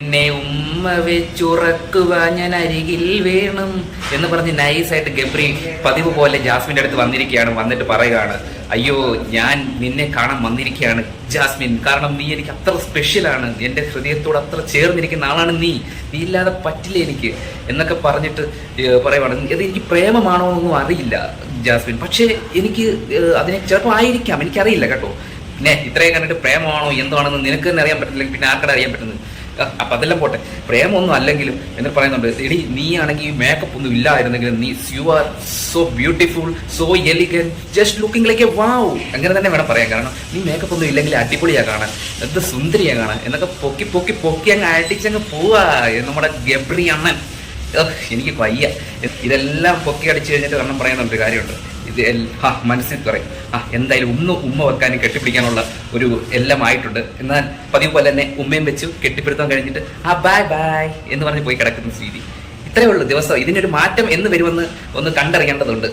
എന്നെ ഉമ്മ വെച്ചുറക്കുക ഞാൻ അരികിൽ വേണം എന്ന് പറഞ്ഞ് നൈസായിട്ട് ഗബ്രി പതിവ് പോലെ ജാസ്മിന്റെ അടുത്ത് വന്നിരിക്കുകയാണ് വന്നിട്ട് പറയുകയാണ് അയ്യോ ഞാൻ നിന്നെ കാണാൻ വന്നിരിക്കുകയാണ് ജാസ്മിൻ കാരണം നീ എനിക്ക് അത്ര സ്പെഷ്യലാണ് എന്റെ ഹൃദയത്തോട് അത്ര ചേർന്നിരിക്കുന്ന ആളാണ് നീ നീ ഇല്ലാതെ പറ്റില്ല എനിക്ക് എന്നൊക്കെ പറഞ്ഞിട്ട് പറയുവാണ്. അത് എനിക്ക് പ്രേമമാണോ എന്നൊന്നും അറിയില്ല ജാസ്മിൻ പക്ഷേ എനിക്ക് അതിനെ ചിലപ്പോൾ ആയിരിക്കാം എനിക്കറിയില്ല കേട്ടോ. പിന്നെ ഇത്രയും കണ്ടിട്ട് പ്രേമമാണോ എന്താണെന്ന് നിനക്ക് തന്നെ അറിയാൻ പറ്റില്ലെങ്കിൽ പിന്നെ ആർക്കടെ അറിയാൻ പറ്റുന്നത്? അപ്പൊ അതെല്ലാം പോട്ടെ. പ്രേമൊന്നും അല്ലെങ്കിലും എന്നിട്ട് പറയുന്നുണ്ട്. എടി നീ ആണെങ്കിൽ മേക്കപ്പ് ഒന്നും ഇല്ലായിരുന്നെങ്കിലും നീ you are so beautiful so elegant just looking like a wow അങ്ങനെ തന്നെ വേണം പറയാൻ. കാരണം നീ മേക്കപ്പ് ഒന്നും ഇല്ലെങ്കിൽ അടിപൊളിയാ കാണാൻ. എന്ത് സുന്ദരിയാ കാണാൻ. എന്നൊക്കെ പൊക്കി പൊക്കി പൊക്കി അങ്ങ് അടിച്ചങ്ങ് പോവാ നമ്മുടെ ഗബ്രി അണ്ണൻ എനിക്ക് വയ്യ. ഇതെല്ലാം പൊക്കി അടിച്ചു കഴിഞ്ഞിട്ട് കാരണം പറയുന്നുണ്ട് കാര്യമുണ്ട്. ആ മനസ്സിൽ പറയും ആ എന്തായാലും ഉമ്മ ഉമ്മ വെക്കാനും കെട്ടിപ്പിടിക്കാനുള്ള ഒരു എല്ലാം ആയിട്ടുണ്ട് എന്നാൽ പതിവ് പോലെ തന്നെ ഉമ്മയും വെച്ചു കെട്ടിപ്പിടുത്താൻ കഴിഞ്ഞിട്ട് ആ ബായ് ബായ് എന്ന് പറഞ്ഞ് പോയി കിടക്കുന്ന രീതി ഇത്രയേ ഉള്ളൂ ദിവസം. ഇതിനൊരു മാറ്റം എന്ന് വരുമെന്ന് ഒന്ന് കണ്ടറിയേണ്ടതുണ്ട്.